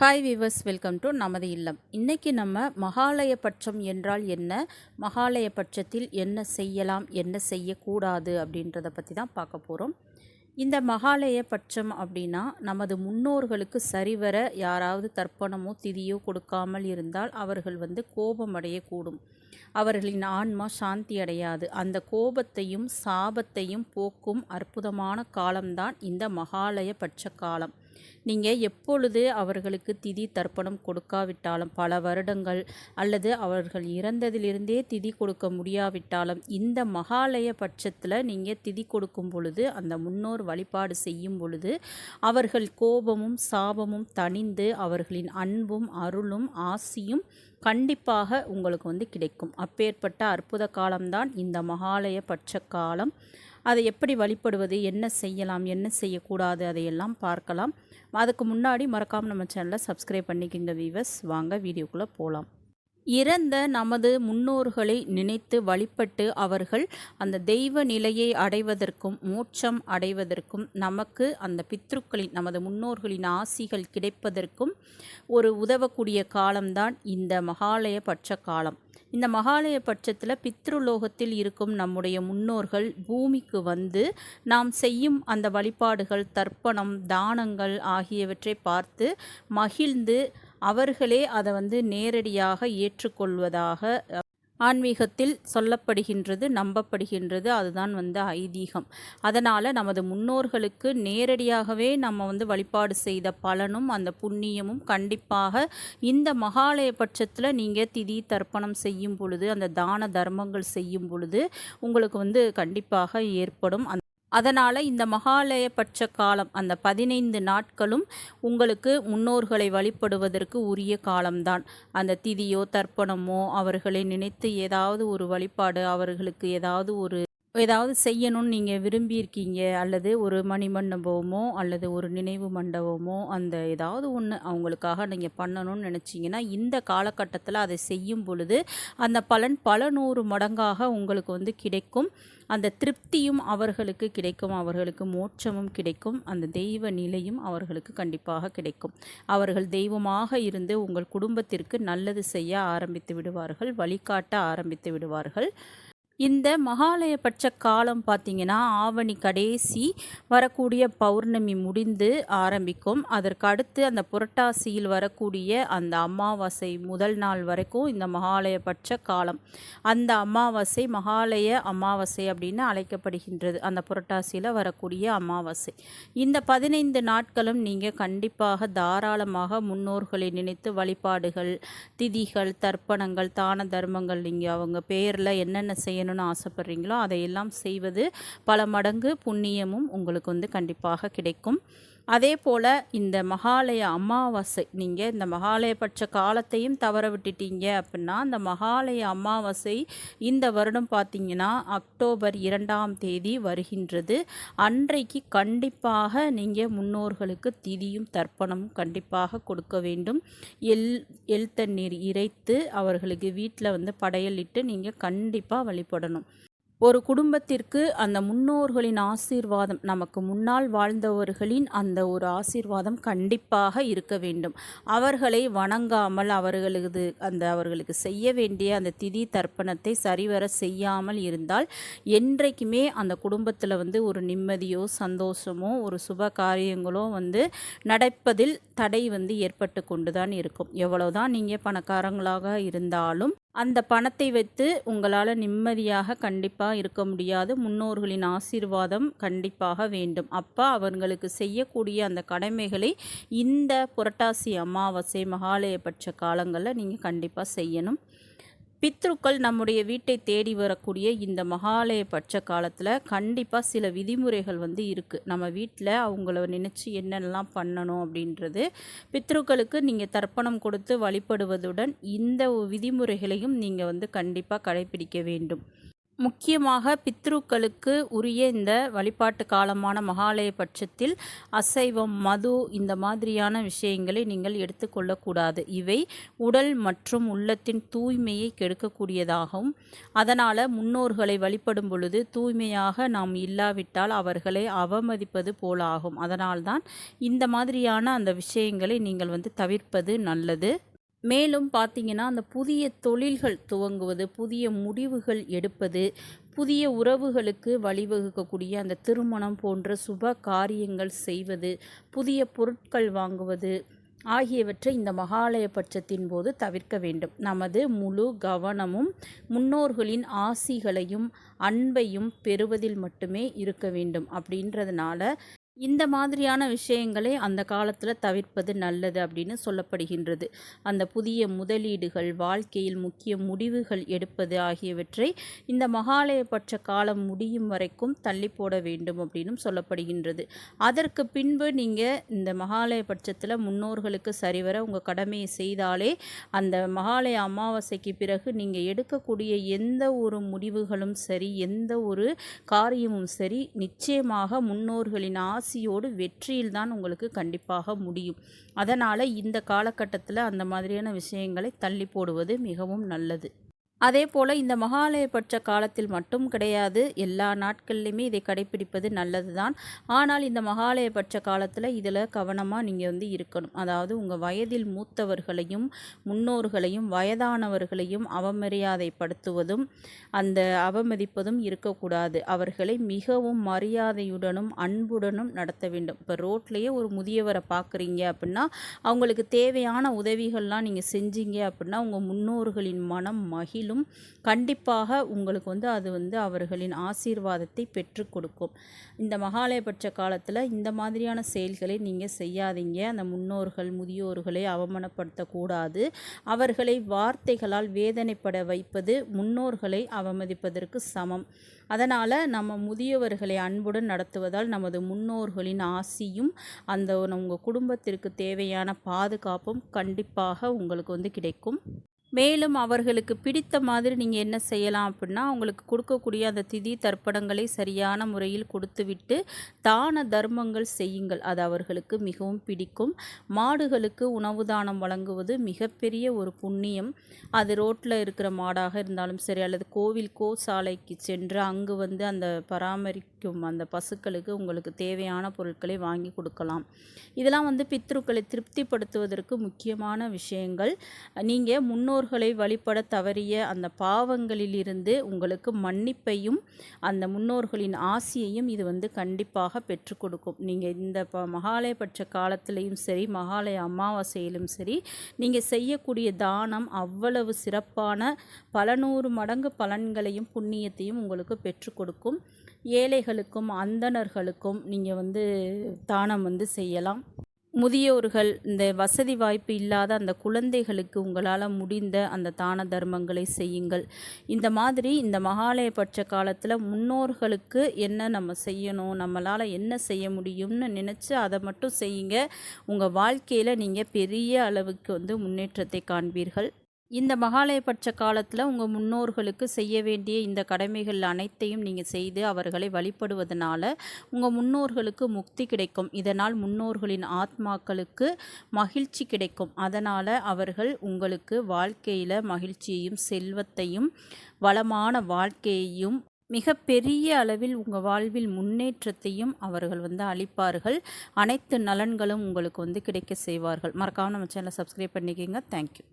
Hi viewers welcome to நமது இல்லம். இன்றைக்கி நம்ம மகாலய பட்சம் என்றால் என்ன மகாலய பட்சத்தில் என்ன செய்யலாம் என்ன செய்யக்கூடாது அப்படின்றத பற்றி தான் பார்க்க போகிறோம் இந்த மகாலய பட்சம் அப்படின்னா நமது முன்னோர்களுக்கு சரிவர யாராவது தர்ப்பணமோ திதியோ கொடுக்காமல் இருந்தால் அவர்கள் வந்து கோபம் அடையக்கூடும். அவர்களின் ஆன்மா சாந்தி அடையாது. அந்த கோபத்தையும் சாபத்தையும் போக்கும் அற்புதமான காலம்தான் இந்த மகாலய பட்ச காலம். நீங்கள் எப்பொழுது அவர்களுக்கு திதி தர்ப்பணம் கொடுக்காவிட்டாலும் பல வருடங்கள் அல்லது அவர்கள் இறந்ததிலிருந்தே திதி கொடுக்க முடியாவிட்டாலும் இந்த மகாலய பட்சத்தில் நீங்கள் திதி கொடுக்கும் பொழுது அந்த முன்னோர் வழிபாடு செய்யும் பொழுது அவர்கள் கோபமும் சாபமும் தணிந்து அவர்களின் அன்பும் அருளும் ஆசியும் கண்டிப்பாக உங்களுக்கு வந்து கிடைக்கும். அப்பேற்பட்ட அற்புத காலம்தான் இந்த மகாலய பட்ச காலம். அதை எப்படி வழிபடுவது என்ன செய்யலாம் என்ன செய்யக்கூடாது அதையெல்லாம் பார்க்கலாம். அதுக்கு முன்னாடி மறக்காமல் நம்ம சேனலை சப்ஸ்கிரைப் பண்ணிக்கிங்க வீவர்ஸ் வாங்க வீடியோக்குள்ளே போகலாம் இறந்த நமது முன்னோர்களை நினைத்து வழிபட்டு அவர்கள் அந்த தெய்வ நிலையை அடைவதற்கும் மோட்சம் அடைவதற்கும் நமக்கு அந்த பித்ருக்களின் நமது முன்னோர்களின் ஆசிகள் கிடைப்பதற்கும் ஒரு உதவக்கூடிய காலம்தான் இந்த மகாலய பட்ச காலம். இந்த மகாலய பட்சத்தில் பித்ருலோகத்தில் இருக்கும் நம்முடைய முன்னோர்கள் பூமிக்கு வந்து நாம் செய்யும் அந்த வழிபாடுகள் தர்ப்பணம் தானங்கள் ஆகியவற்றை பார்த்து மகிழ்ந்து அவர்களே அதை வந்து நேரடியாக ஏற்றுக்கொள்வதாக ஆன்மீகத்தில் சொல்லப்படுகின்றது நம்பப்படுகின்றது அதுதான் வந்து ஐதீகம். அதனால் நமது முன்னோர்களுக்கு நேரடியாகவே நம்ம வந்து வழிபாடு செய்த பலனும் அந்த புண்ணியமும் கண்டிப்பாக இந்த மகாலய பட்சத்தில் நீங்கள் திதி தர்ப்பணம் செய்யும் பொழுது அந்த தான தர்மங்கள் செய்யும் பொழுது உங்களுக்கு வந்து கண்டிப்பாக ஏற்படும். அந்த அதனால் இந்த மகாலயபட்ச காலம் அந்த பதினைந்து நாட்களும் உங்களுக்கு முன்னோர்களை வழிபடுவதற்கு உரிய காலம்தான். அந்த திதியோ தர்ப்பணமோ அவர்களை நினைத்து ஏதாவது ஒரு வழிபாடு அவர்களுக்கு ஏதாவது ஒரு ஏதாவது செய்யணும்னு நீங்கள் விரும்பியிருக்கீங்க அல்லது ஒரு மணிமண்டபமோ அல்லது ஒரு நினைவு மண்டபமோ அந்த ஏதாவது ஒன்று அவங்களுக்காக நீங்கள் பண்ணணும்னு நினச்சிங்கன்னா இந்த காலகட்டத்தில் அதை செய்யும் பொழுது அந்த பலன் பல நூறு மடங்காக உங்களுக்கு வந்து கிடைக்கும். அந்த திருப்தியும் அவர்களுக்கு கிடைக்கும். அவர்களுக்கு மோட்சமும் கிடைக்கும். அந்த தெய்வ நிலையும் அவர்களுக்கு கண்டிப்பாக கிடைக்கும். அவர்கள் தெய்வமாக இருந்து உங்கள் குடும்பத்திற்கு நல்லது செய்ய ஆரம்பித்து விடுவார்கள் வழிகாட்ட ஆரம்பித்து விடுவார்கள். இந்த மகாலயபட்ச காலம் பார்த்திங்கன்னா ஆவணி கடைசி வரக்கூடிய பௌர்ணமி முடிந்து ஆரம்பிக்கும். அதற்கு அடுத்து அந்த புரட்டாசியில் வரக்கூடிய அந்த அமாவாசை முதல் நாள் வரைக்கும் இந்த மகாலயபட்ச காலம். அந்த அமாவாசை மகாலய அமாவாசை அப்படின்னு அழைக்கப்படுகின்றது. அந்த புரட்டாசியில் வரக்கூடிய அமாவாசை. இந்த பதினைந்து நாட்களும் நீங்கள் கண்டிப்பாக தாராளமாக முன்னோர்களை நினைத்து வழிபாடுகள் திதிகள் தர்ப்பணங்கள் தான தர்மங்கள் நீங்கள் அவங்க பேரில் என்னென்ன செய்யணும் செய்யணும்னு ஆசைப்பட்றீங்களோ அதையெல்லாம் செய்வது பல மடங்கு புண்ணியமும் உங்களுக்கு வந்து கண்டிப்பாக கிடைக்கும். அதே போல் இந்த மகாலய அமாவாசை நீங்கள் இந்த மகாலயபட்ச காலத்தையும் தவற விட்டுட்டீங்க அப்படின்னா அந்த மகாலய அமாவாசை இந்த வருடம் பார்த்தீங்கன்னா அக்டோபர் இரண்டாம் தேதி வருகின்றது. அன்றைக்கு கண்டிப்பாக நீங்கள் முன்னோர்களுக்கு திதியும் தர்ப்பணமும் கண்டிப்பாக கொடுக்க வேண்டும். எல் எல் தண்ணீர் இறைத்து அவர்களுக்கு வீட்டில் வந்து படையலிட்டு நீங்கள் கண்டிப்பாக வழிபடணும். ஒரு குடும்பத்திற்கு அந்த முன்னோர்களின் ஆசீர்வாதம் நமக்கு முன்னால் வாழ்ந்தவர்களின் அந்த ஒரு ஆசீர்வாதம் கண்டிப்பாக இருக்க வேண்டும். அவர்களை வணங்காமல் அவர்களது அந்த அவர்களுக்கு செய்ய வேண்டிய அந்த திதி தர்ப்பணத்தை சரிவர செய்யாமல் இருந்தால் என்றைக்குமே அந்த குடும்பத்தில் வந்து ஒரு நிம்மதியோ சந்தோஷமோ ஒரு சுப காரியங்களோ வந்து நடப்பதில் தடை வந்து ஏற்பட்டு கொண்டு தான் இருக்கும். எவ்வளோதான் நீங்கள் பணக்காரங்களாக இருந்தாலும் அந்த பணத்தை வைத்து உங்களால் நிம்மதியாக கண்டிப்பாக இருக்க முடியாது. முன்னோர்களின் ஆசீர்வாதம் கண்டிப்பாக வேண்டும். அப்போ அவர்களுக்கு செய்யக்கூடிய அந்த கடமைகளை இந்த புரட்டாசி அமாவாசை மகாலயபட்ச காலங்களில் நீங்கள் கண்டிப்பாக செய்யணும். பித்ருக்கள் நம்முடைய வீட்டை தேடி வரக்கூடிய இந்த மகாலய பட்ச காலத்தில் கண்டிப்பாக சில விதிமுறைகள் வந்து இருக்குது நம்ம வீட்டில் அவங்கள நினச்சி என்னென்னலாம் பண்ணணும் அப்படின்றது பித்ருக்களுக்கு நீங்கள் தர்ப்பணம் கொடுத்து வழிபடுவதுடன் இந்த விதிமுறைகளையும் நீங்கள் வந்து கண்டிப்பாக கடைபிடிக்க வேண்டும். முக்கியமாக பித்ருக்களுக்கு உரிய இந்த வழிபாட்டு காலமான மகாலய பட்சத்தில் அசைவம் மது இந்த மாதிரியான விஷயங்களை நீங்கள் எடுத்துக்கொள்ளக்கூடாது இவை உடல் மற்றும் உள்ளத்தின் தூய்மையை கெடுக்கக்கூடியதாகும். அதனால் முன்னோர்களை வழிபடும் பொழுது தூய்மையாக நாம் இல்லாவிட்டால் அவர்களை அவமதிப்பது போலாகும். அதனால்தான் இந்த மாதிரியான அந்த விஷயங்களை நீங்கள் வந்து தவிர்ப்பது நல்லது. மேலும் பார்த்திங்கன்னா அந்த புதிய தொழில்கள் துவங்குவது புதிய முடிவுகள் எடுப்பது புதிய உறவுகளுக்கு வழிவகுக்கக்கூடிய அந்த திருமணம் போன்ற சுப காரியங்கள் செய்வது புதிய பொருட்கள் வாங்குவது ஆகியவற்றை இந்த மகாலய பட்சத்தின் போது தவிர்க்க வேண்டும். நமது முழு கவனமும் முன்னோர்களின் ஆசிகளையும் அன்பையும் பெறுவதில் மட்டுமே இருக்க வேண்டும். அப்படின்றதுனால இந்த மாதிரியான விஷயங்களை அந்த காலத்தில் தவிர்ப்பது நல்லது அப்படின்னு சொல்லப்படுகின்றது. அந்த புதிய முதலீடுகள் வாழ்க்கையில் முக்கிய முடிவுகள் எடுப்பது ஆகியவற்றை இந்த மகாலயபட்ச காலம் முடியும் வரைக்கும் தள்ளி போட வேண்டும் அப்படின்னு சொல்லப்படுகின்றது. அதற்கு பின்பு நீங்கள் இந்த மகாலயபட்சத்தில் முன்னோர்களுக்கு சரிவர உங்கள் கடமையை செய்தாலே அந்த மகாலய அமாவாசைக்கு பிறகு நீங்கள் எடுக்கக்கூடிய எந்த ஒரு முடிவுகளும் சரி எந்த ஒரு காரியமும் சரி நிச்சயமாக முன்னோர்களின் ஆசை ராசியோடு வெற்றியில் தான் உங்களுக்கு கண்டிப்பாக முடியும். அதனால் இந்த காலகட்டத்தில் அந்த மாதிரியான விஷயங்களை தள்ளி போடுவது மிகவும் நல்லது. அதே போல் இந்த மகாலயபட்ச காலத்தில் மட்டும் கிடையாது எல்லா நாட்கள்லையுமே இதை கடைபிடிப்பது நல்லது தான் ஆனால் இந்த மகாலயபட்ச காலத்தில் இதில் கவனமாக நீங்கள் வந்து இருக்கணும். அதாவது உங்கள் வயதில் மூத்தவர்களையும் முன்னோர்களையும் வயதானவர்களையும் அவமரியாதைப்படுத்துவதும் அந்த அவமதிப்பதும் இருக்கக்கூடாது. அவர்களை மிகவும் மரியாதையுடனும் அன்புடனும் நடத்த வேண்டும். இப்போ ரோட்லேயே ஒரு முதியவரை பார்க்குறீங்க அப்படின்னா அவங்களுக்கு தேவையான உதவிகள்லாம் நீங்கள் செஞ்சீங்க அப்படின்னா உங்கள் முன்னோர்களின் மனம் மகிழ் மேலும் கண்டிப்பாக உங்களுக்கு வந்து அது வந்து அவர்களின் ஆசீர்வாதத்தை பெற்று கொடுக்கும். இந்த மகாலயபட்ச காலத்தில் இந்த மாதிரியான செயல்களை நீங்கள் செய்யாதீங்க. அந்த முன்னோர்கள் முதியோர்களை அவமானப்படுத்தக்கூடாது. அவர்களை வார்த்தைகளால் வேதனைப்பட வைப்பது முன்னோர்களை அவமதிப்பதற்கு சமம். அதனால் நம்ம முதியவர்களை அன்புடன் நடத்துவதால் நமது முன்னோர்களின் ஆசியும் அந்த உங்கள் குடும்பத்திற்கு தேவையான பாதுகாப்பும் கண்டிப்பாக உங்களுக்கு வந்து கிடைக்கும். மேலும் அவர்களுக்கு பிடித்த மாதிரி நீங்கள் என்ன செய்யலாம் அப்படின்னா அவங்களுக்கு கொடுக்கக்கூடிய அந்த திதி தர்ப்பணங்களை சரியான முறையில் கொடுத்துவிட்டு தான தர்மங்கள் செய்யுங்கள். அது அவர்களுக்கு மிகவும் பிடிக்கும். மாடுகளுக்கு உணவு தானம் வழங்குவது மிகப்பெரிய ஒரு புண்ணியம். அது ரோட்டில் இருக்கிற மாடாக இருந்தாலும் சரி அல்லது கோவில் கோ சாலைக்கு சென்று அங்கு வந்து அந்த பராமரிக்கும் அந்த பசுக்களுக்கு உங்களுக்கு தேவையான பொருட்களை வாங்கி கொடுக்கலாம். இதெல்லாம் வந்து பித்ருக்களை திருப்திப்படுத்துவதற்கு முக்கியமான விஷயங்கள். நீங்கள் முன்னோர் முன்னோர்களை வழிபட தவறிய அந்த பாவங்களிலிருந்து உங்களுக்கு மன்னிப்பையும் அந்த முன்னோர்களின் ஆசியையும் இது வந்து கண்டிப்பாக பெற்றுக் கொடுக்கும். நீங்கள் இந்த ப மகாலயபட்ச காலத்திலையும் சரி மகாலய அமாவாசையிலும் சரி நீங்கள் செய்யக்கூடிய தானம் அவ்வளவு சிறப்பான பல நூறு மடங்கு பலன்களையும் புண்ணியத்தையும் உங்களுக்கு பெற்றுக் கொடுக்கும். ஏழைகளுக்கும் அந்தணர்களுக்கும் நீங்கள் வந்து தானம் வந்து செய்யலாம். முதியோர்கள் இந்த வசதி வாய்ப்பு இல்லாத அந்த குழந்தைகளுக்கு உங்களால் முடிந்த அந்த தான தர்மங்களை செய்யுங்கள். இந்த மாதிரி இந்த மகாலயபட்ச காலத்தில் முன்னோர்களுக்கு என்ன நம்ம செய்யணும் நம்மளால் என்ன செய்ய முடியும்னு நினச்சி அதை மட்டும் செய்யுங்க. உங்கள் வாழ்க்கையில் நீங்கள் பெரிய அளவுக்கு வந்து முன்னேற்றத்தை காண்பீர்கள். இந்த மகாலயபட்ச காலத்தில் உங்கள் முன்னோர்களுக்கு செய்ய வேண்டிய இந்த கடமைகள் அனைத்தையும் நீங்கள் செய்து அவர்களை வழிபடுவதனால உங்கள் முன்னோர்களுக்கு முக்தி கிடைக்கும். இதனால் முன்னோர்களின் ஆத்மாக்களுக்கு மகிழ்ச்சி கிடைக்கும். அதனால் அவர்கள் உங்களுக்கு வாழ்க்கையில் மகிழ்ச்சியையும் செல்வத்தையும் வளமான வாழ்க்கையையும் மிக பெரிய அளவில் உங்கள் வாழ்வில் முன்னேற்றத்தையும் அவர்கள் வந்து அளிப்பார்கள். அனைத்து நலன்களும் உங்களுக்கு வந்து கிடைக்க செய்வார்கள். மறக்காமல் நம்ம சேனலை சப்ஸ்கிரைப் பண்ணிக்கோங்க. தேங்க்யூ